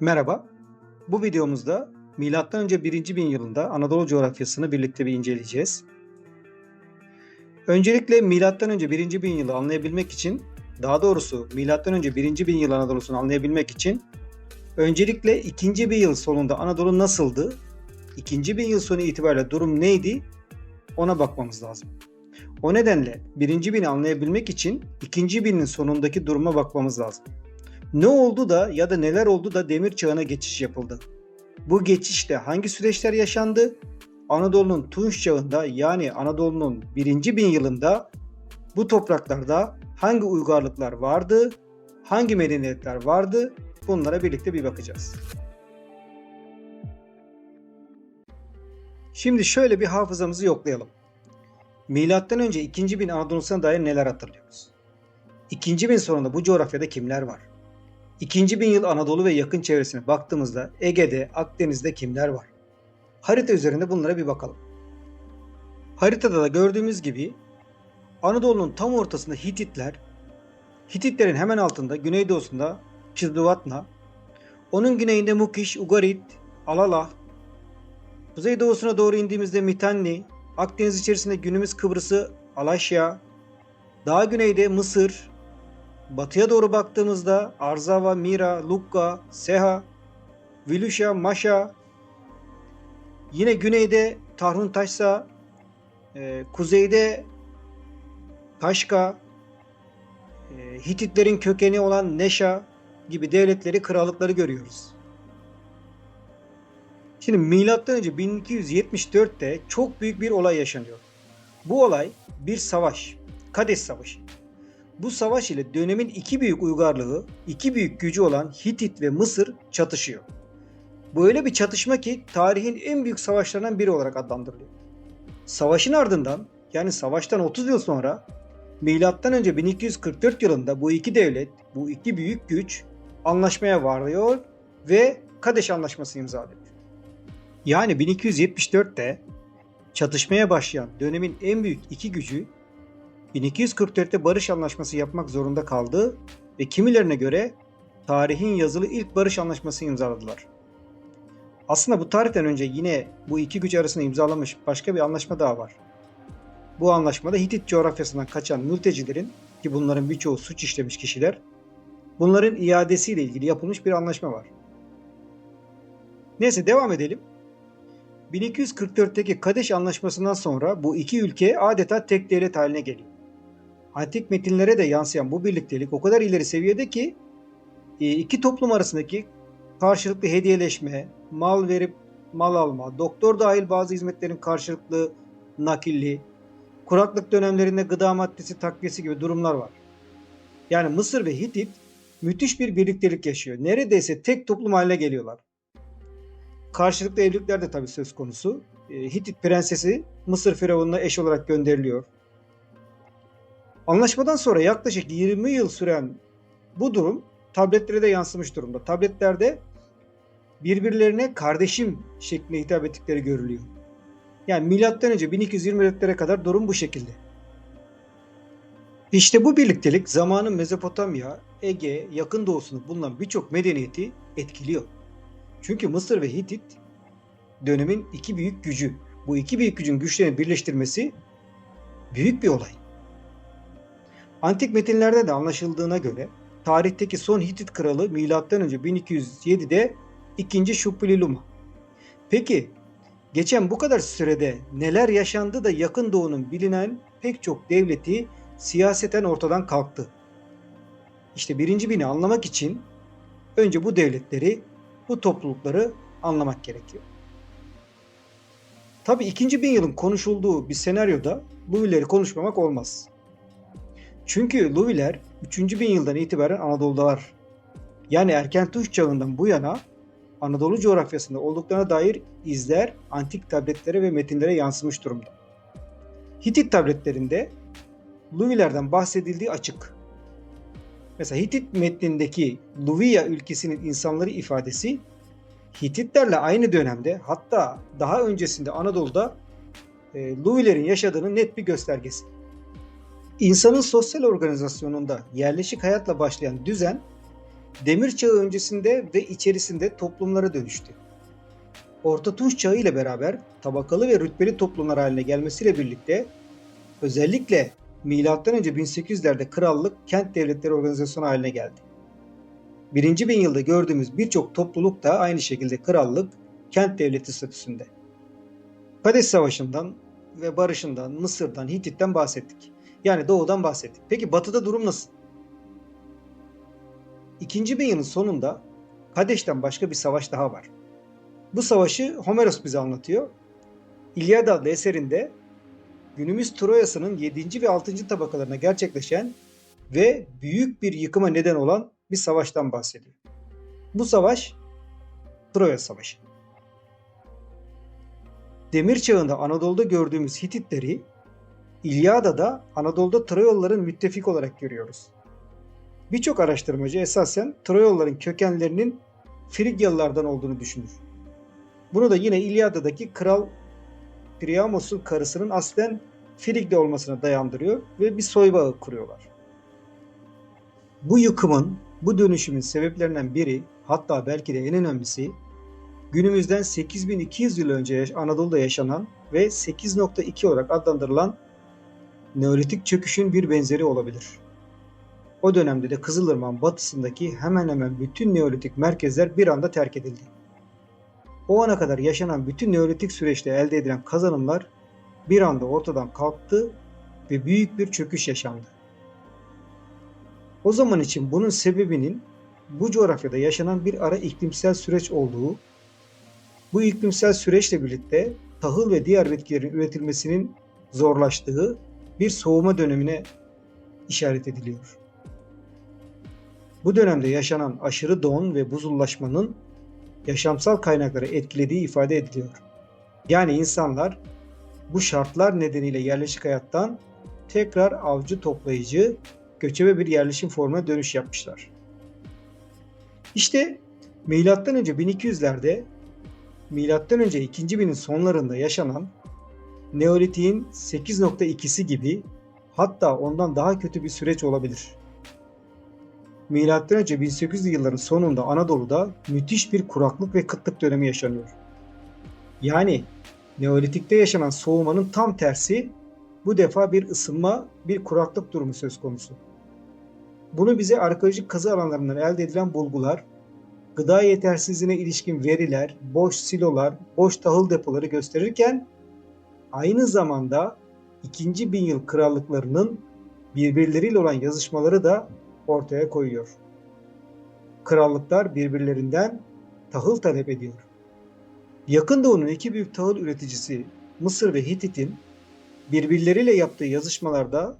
Merhaba. Bu videomuzda M.Ö. 1. bin yılında Anadolu coğrafyasını birlikte bir inceleyeceğiz. Öncelikle M.Ö. 1. bin yılı anlayabilmek için, daha doğrusu M.Ö. 1. bin yıl Anadolu'sunu anlayabilmek için öncelikle 2. bin yıl sonunda Anadolu nasıldı, 2. bin yıl sonu itibariyle durum neydi ona bakmamız lazım. O nedenle 1. bini anlayabilmek için 2. binin sonundaki duruma bakmamız lazım. Ne oldu da ya da neler oldu da demir çağına geçiş yapıldı? Bu geçişte hangi süreçler yaşandı? Anadolu'nun Tunç çağında yani Anadolu'nun 1. bin yılında bu topraklarda hangi uygarlıklar vardı? Hangi medeniyetler vardı? Bunlara birlikte bir bakacağız. Şimdi şöyle bir hafızamızı yoklayalım. Milattan önce 2. bin Anadolu'suna dair neler hatırlıyoruz? 2. bin sonunda bu coğrafyada kimler var? 2. bin yıl Anadolu ve yakın çevresine baktığımızda Ege'de, Akdeniz'de kimler var? Harita üzerinde bunlara bir bakalım. Haritada da gördüğümüz gibi Anadolu'nun tam ortasında Hititler, Hititlerin hemen altında güneydoğusunda Çizluvatna, onun güneyinde Mukiş, Ugarit, Alala, kuzeydoğusuna doğru indiğimizde Mitanni, Akdeniz içerisinde günümüz Kıbrıs'ı Alaşya, daha güneyde Mısır, batıya doğru baktığımızda Arzava, Mira, Lukka, Seha, Viluşa, Maşa, yine güneyde Tarhuntaşsa, e, kuzeyde Kaşka, e, Hititlerin kökeni olan Neşa gibi devletleri, krallıkları görüyoruz. Şimdi milattan önce 1274'te çok büyük bir olay yaşanıyor. Bu olay bir savaş, Kades Savaşı. Bu savaş ile dönemin iki büyük uygarlığı, iki büyük gücü olan Hitit ve Mısır çatışıyor. Bu öyle bir çatışma ki tarihin en büyük savaşlarından biri olarak adlandırılıyor. Savaşın ardından yani savaştan 30 yıl sonra milattan önce 1244 yılında bu iki devlet, bu iki büyük güç anlaşmaya varıyor ve Kadeş Anlaşması imzalıyor. Yani 1274'te çatışmaya başlayan dönemin en büyük iki gücü 1244'te barış anlaşması yapmak zorunda kaldı ve kimilerine göre tarihin yazılı ilk barış anlaşması imzaladılar. Aslında bu tarihten önce yine bu iki güç arasında imzalamış başka bir anlaşma daha var. Bu anlaşmada Hitit coğrafyasından kaçan mültecilerin ki bunların birçoğu suç işlemiş kişiler bunların iadesiyle ilgili yapılmış bir anlaşma var. Neyse devam edelim. 1244'teki Kadeş Anlaşması'ndan sonra bu iki ülke adeta tek devlet haline geliyor. Antik metinlere de yansıyan bu birliktelik o kadar ileri seviyede ki e, iki toplum arasındaki karşılıklı hediyeleşme, mal verip mal alma, doktor dahil bazı hizmetlerin karşılıklı nakilli, kuraklık dönemlerinde gıda maddesi takviyesi gibi durumlar var. Yani Mısır ve Hitit müthiş bir birliktelik yaşıyor. Neredeyse tek toplum haline geliyorlar. Karşılıklı evlilikler de tabii söz konusu. E, Hitit prensesi Mısır firavununa eş olarak gönderiliyor. Anlaşmadan sonra yaklaşık 20 yıl süren bu durum tabletlere de yansımış durumda. Tabletlerde birbirlerine kardeşim şeklinde hitap ettikleri görülüyor. Yani milattan önce 1224'lere kadar durum bu şekilde. İşte bu birliktelik zamanın Mezopotamya, Ege, Yakın Doğu'sunu bulunan birçok medeniyeti etkiliyor. Çünkü Mısır ve Hitit dönemin iki büyük gücü. Bu iki büyük gücün güçlerini birleştirmesi büyük bir olay. Antik metinlerde de anlaşıldığına göre tarihteki son Hitit kralı M.Ö. 1207'de 2. Şupililuma. Peki geçen bu kadar sürede neler yaşandı da yakın doğunun bilinen pek çok devleti siyaseten ortadan kalktı? İşte birinci bini anlamak için önce bu devletleri, bu toplulukları anlamak gerekiyor. Tabi ikinci bin yılın konuşulduğu bir senaryoda bu illeri konuşmamak olmaz. Çünkü Luviler 3. bin yıldan itibaren Anadolu'dalar. Yani erken Tunç çağından bu yana Anadolu coğrafyasında olduklarına dair izler antik tabletlere ve metinlere yansımış durumda. Hitit tabletlerinde Luvilerden bahsedildiği açık. Mesela Hitit metnindeki Luvia ülkesinin insanları ifadesi Hititlerle aynı dönemde hatta daha öncesinde Anadolu'da e, Luvilerin yaşadığının net bir göstergesi. İnsanın sosyal organizasyonunda yerleşik hayatla başlayan düzen demir çağı öncesinde ve içerisinde toplumlara dönüştü. Orta Tunç çağı ile beraber tabakalı ve rütbeli toplumlar haline gelmesiyle birlikte özellikle M.Ö. 1800'lerde krallık kent devletleri organizasyonu haline geldi. Birinci bin yılda gördüğümüz birçok topluluk da aynı şekilde krallık, kent devleti statüsünde. Kades Savaşı'ndan ve barışından, Mısır'dan, Hitit'ten bahsettik. Yani doğudan bahsettik. Peki batıda durum nasıl? İkinci bin yılın sonunda Kadeş'ten başka bir savaş daha var. Bu savaşı Homeros bize anlatıyor. İlyada adlı eserinde günümüz Troya'sının 7. ve 6. tabakalarına gerçekleşen ve büyük bir yıkıma neden olan bir savaştan bahsediyor. Bu savaş Troya Savaşı. Demir çağında Anadolu'da gördüğümüz Hititleri İlyada'da Anadolu'da Troyalıların müttefik olarak görüyoruz. Birçok araştırmacı esasen Troyalıların kökenlerinin Frigyalılardan olduğunu düşünür. Bunu da yine İlyada'daki kral Priamos'un karısının aslen Frig'de olmasına dayandırıyor ve bir soybağı kuruyorlar. Bu yıkımın, bu dönüşümün sebeplerinden biri hatta belki de en önemlisi günümüzden 8200 yıl önce Anadolu'da yaşanan ve 8.2 olarak adlandırılan Neolitik çöküşün bir benzeri olabilir. O dönemde de Kızılırmak'ın batısındaki hemen hemen bütün Neolitik merkezler bir anda terk edildi. O ana kadar yaşanan bütün Neolitik süreçte elde edilen kazanımlar bir anda ortadan kalktı ve büyük bir çöküş yaşandı. O zaman için bunun sebebinin bu coğrafyada yaşanan bir ara iklimsel süreç olduğu, bu iklimsel süreçle birlikte tahıl ve diğer bitkilerin üretilmesinin zorlaştığı bir soğuma dönemine işaret ediliyor. Bu dönemde yaşanan aşırı don ve buzullaşmanın yaşamsal kaynakları etkilediği ifade ediliyor. Yani insanlar bu şartlar nedeniyle yerleşik hayattan tekrar avcı toplayıcı göçebe bir yerleşim formuna dönüş yapmışlar. İşte milattan önce 1200'lerde milattan önce 2. binin sonlarında yaşanan Neolitik'in 8.2'si gibi hatta ondan daha kötü bir süreç olabilir. Önce 1800'lü yılların sonunda Anadolu'da müthiş bir kuraklık ve kıtlık dönemi yaşanıyor. Yani Neolitik'te yaşanan soğumanın tam tersi bu defa bir ısınma, bir kuraklık durumu söz konusu. Bunu bize arkeolojik kazı alanlarından elde edilen bulgular, gıda yetersizliğine ilişkin veriler, boş silolar, boş tahıl depoları gösterirken aynı zamanda ikinci bin yıl krallıklarının birbirleriyle olan yazışmaları da ortaya koyuyor. Krallıklar birbirlerinden tahıl talep ediyor. Yakın Doğu'nun iki büyük tahıl üreticisi Mısır ve Hitit'in birbirleriyle yaptığı yazışmalarda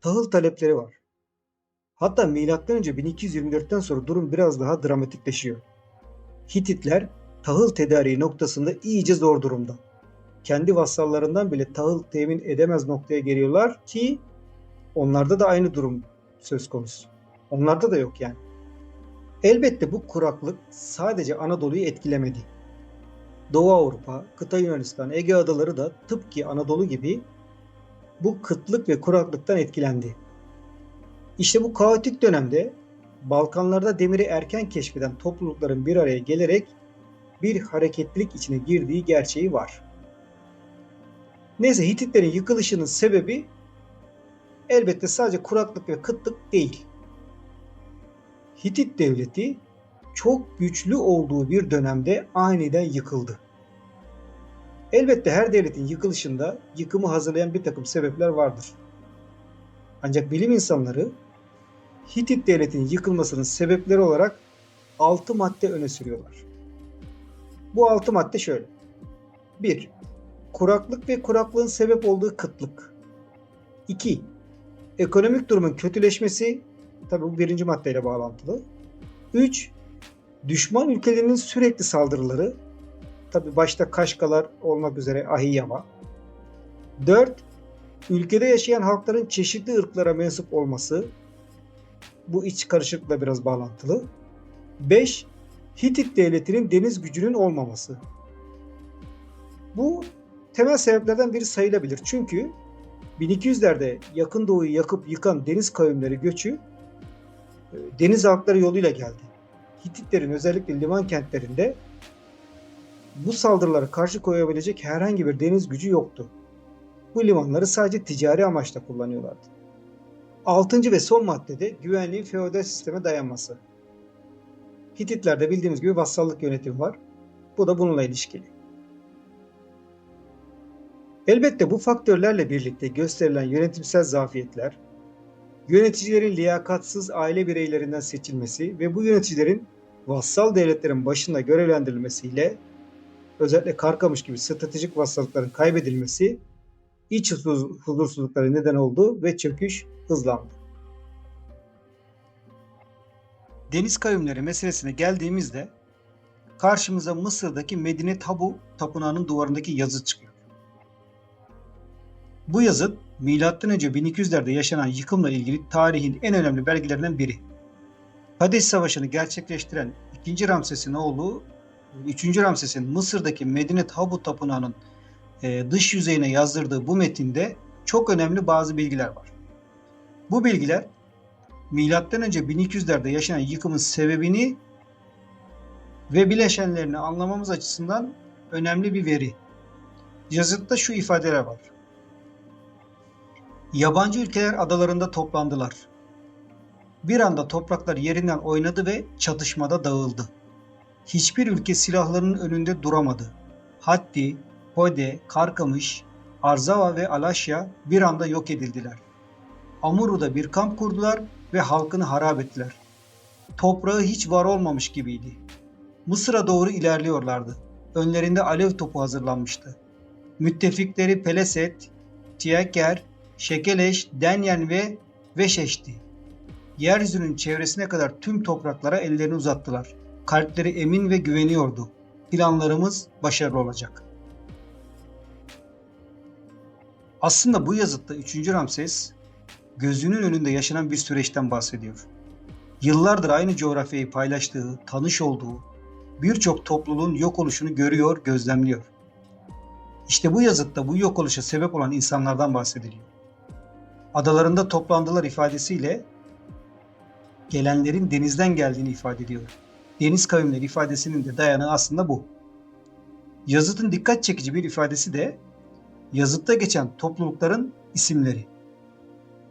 tahıl talepleri var. Hatta M.Ö. 1224'ten sonra durum biraz daha dramatikleşiyor. Hititler tahıl tedariği noktasında iyice zor durumda. Kendi vassallarından bile tahıl temin edemez noktaya geliyorlar ki onlarda da aynı durum söz konusu. Onlarda da yok yani. Elbette bu kuraklık sadece Anadolu'yu etkilemedi. Doğu Avrupa, kıta Yunanistan, Ege adaları da tıpkı Anadolu gibi bu kıtlık ve kuraklıktan etkilendi. İşte bu kaotik dönemde Balkanlarda demiri erken keşfeden toplulukların bir araya gelerek bir hareketlilik içine girdiği gerçeği var. Neyse Hititlerin yıkılışının sebebi elbette sadece kuraklık ve kıtlık değil. Hitit devleti çok güçlü olduğu bir dönemde aniden yıkıldı. Elbette her devletin yıkılışında yıkımı hazırlayan bir takım sebepler vardır. Ancak bilim insanları Hitit devletinin yıkılmasının sebepleri olarak 6 madde öne sürüyorlar. Bu 6 madde şöyle. 1. Kuraklık ve kuraklığın sebep olduğu kıtlık. 2. Ekonomik durumun kötüleşmesi, tabi bu birinci maddeyle bağlantılı. 3. Düşman ülkelerinin sürekli saldırıları, tabi başta Kaşkalar olmak üzere Ahiyyama. 4. Ülkede yaşayan halkların çeşitli ırklara mensup olması, bu iç karışıklıkla biraz bağlantılı. 5. Hitit devletinin deniz gücünün olmaması. Bu temel sebeplerden biri sayılabilir. Çünkü 1200'lerde yakın doğuyu yakıp yıkan deniz kavimleri göçü e, deniz halkları yoluyla geldi. Hititlerin özellikle liman kentlerinde bu saldırılara karşı koyabilecek herhangi bir deniz gücü yoktu. Bu limanları sadece ticari amaçla kullanıyorlardı. Altıncı ve son maddede güvenliğin feodal sisteme dayanması. Hititlerde bildiğimiz gibi vassallık yönetimi var. Bu da bununla ilişkili. Elbette bu faktörlerle birlikte gösterilen yönetimsel zafiyetler, yöneticilerin liyakatsız aile bireylerinden seçilmesi ve bu yöneticilerin vassal devletlerin başında görevlendirilmesiyle özellikle Karkamış gibi stratejik vassallıkların kaybedilmesi iç huzursuzluklara neden oldu ve çöküş hızlandı. Deniz kavimleri meselesine geldiğimizde karşımıza Mısır'daki Medine Tabu tapınağının duvarındaki yazı çıkıyor. Bu yazıt M.Ö. 1200'lerde yaşanan yıkımla ilgili tarihin en önemli belgelerinden biri. Kadeş Savaşı'nı gerçekleştiren 2. Ramses'in oğlu 3. Ramses'in Mısır'daki Medine Tabu Tapınağı'nın e, dış yüzeyine yazdırdığı bu metinde çok önemli bazı bilgiler var. Bu bilgiler önce 1200'lerde yaşanan yıkımın sebebini ve bileşenlerini anlamamız açısından önemli bir veri. Yazıtta şu ifadeler var. Yabancı ülkeler adalarında toplandılar. Bir anda topraklar yerinden oynadı ve çatışmada dağıldı. Hiçbir ülke silahlarının önünde duramadı. Hatti, Hode, Karkamış, Arzava ve Alaşya bir anda yok edildiler. Amuru'da bir kamp kurdular ve halkını harap ettiler. Toprağı hiç var olmamış gibiydi. Mısır'a doğru ilerliyorlardı. Önlerinde alev topu hazırlanmıştı. Müttefikleri Peleset, Tiyeker, Şekeleş, Denyen ve Veşeş'ti. Yeryüzünün çevresine kadar tüm topraklara ellerini uzattılar. Kalpleri emin ve güveniyordu. Planlarımız başarılı olacak. Aslında bu yazıtta 3. Ramses gözünün önünde yaşanan bir süreçten bahsediyor. Yıllardır aynı coğrafyayı paylaştığı, tanış olduğu birçok topluluğun yok oluşunu görüyor, gözlemliyor. İşte bu yazıtta bu yok oluşa sebep olan insanlardan bahsediliyor. Adalarında toplandılar ifadesiyle gelenlerin denizden geldiğini ifade ediyor. Deniz kavimleri ifadesinin de dayanağı aslında bu. Yazıtın dikkat çekici bir ifadesi de yazıtta geçen toplulukların isimleri.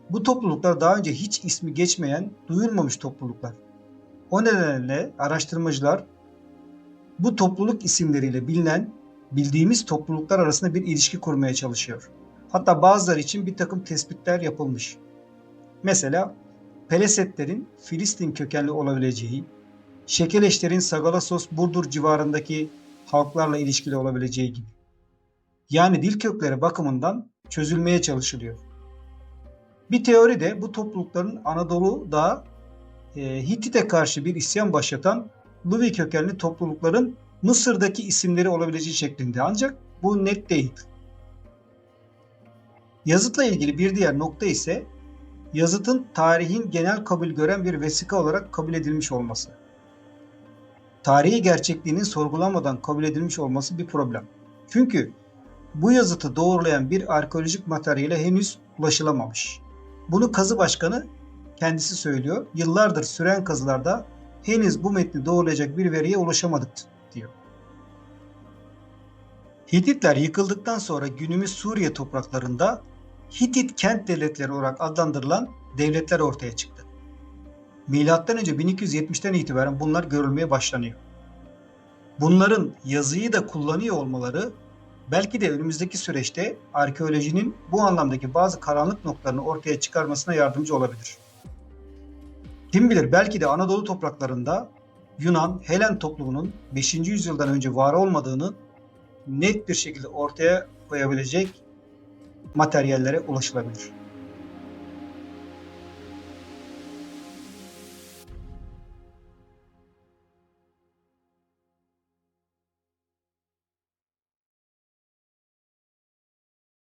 Bu topluluklar daha önce hiç ismi geçmeyen, duyulmamış topluluklar. O nedenle araştırmacılar bu topluluk isimleriyle bilinen, bildiğimiz topluluklar arasında bir ilişki kurmaya çalışıyor. Hatta bazıları için bir takım tespitler yapılmış. Mesela Pelesetlerin Filistin kökenli olabileceği, Şekeleşlerin Sagalassos Burdur civarındaki halklarla ilişkili olabileceği gibi. Yani dil kökleri bakımından çözülmeye çalışılıyor. Bir teori de bu toplulukların Anadolu'da e, Hittit'e karşı bir isyan başlatan Luvi kökenli toplulukların Mısır'daki isimleri olabileceği şeklinde ancak bu net değil. Yazıtla ilgili bir diğer nokta ise yazıtın tarihin genel kabul gören bir vesika olarak kabul edilmiş olması. Tarihi gerçekliğinin sorgulanmadan kabul edilmiş olması bir problem. Çünkü bu yazıtı doğrulayan bir arkeolojik materyale henüz ulaşılamamış. Bunu kazı başkanı kendisi söylüyor. Yıllardır süren kazılarda henüz bu metni doğrulayacak bir veriye ulaşamadık diyor. Hititler yıkıldıktan sonra günümüz Suriye topraklarında Hitit kent devletleri olarak adlandırılan devletler ortaya çıktı. Milattan önce 1270'ten itibaren bunlar görülmeye başlanıyor. Bunların yazıyı da kullanıyor olmaları belki de önümüzdeki süreçte arkeolojinin bu anlamdaki bazı karanlık noktalarını ortaya çıkarmasına yardımcı olabilir. Kim bilir belki de Anadolu topraklarında Yunan, Helen toplumunun 5. yüzyıldan önce var olmadığını net bir şekilde ortaya koyabilecek materyallere ulaşılabilir.